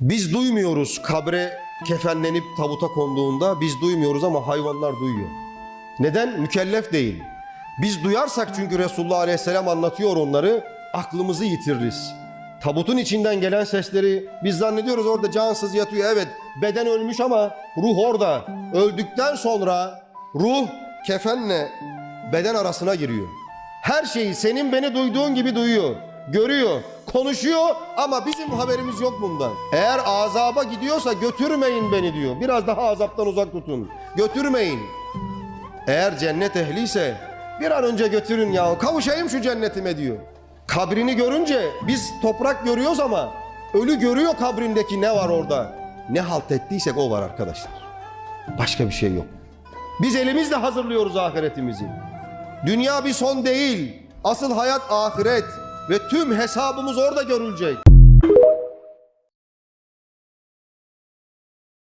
Biz duymuyoruz kabre kefenlenip tabuta konduğunda biz duymuyoruz ama hayvanlar duyuyor. Neden? Mükellef değil. Biz duyarsak çünkü Resulullah Aleyhisselam anlatıyor onları aklımızı yitiririz. Tabutun içinden gelen sesleri biz zannediyoruz orada cansız yatıyor. Evet beden ölmüş ama ruh orada. Öldükten sonra ruh kefenle beden arasına giriyor. Her şeyi senin beni duyduğun gibi duyuyor, görüyor, konuşuyor ama bizim haberimiz yok bundan. Eğer azaba gidiyorsa götürmeyin beni diyor. Biraz daha azaptan uzak tutun. Götürmeyin. Eğer cennet ehliyse bir an önce götürün ya kavuşayım şu cennetime diyor. Kabrini görünce biz toprak görüyoruz ama ölü görüyor kabrindeki ne var orada. Ne halt ettiysek o var arkadaşlar. Başka bir şey yok. Biz elimizle hazırlıyoruz ahiretimizi. Dünya bir son değil. Asıl hayat ahiret ve tüm hesabımız orada görülecek.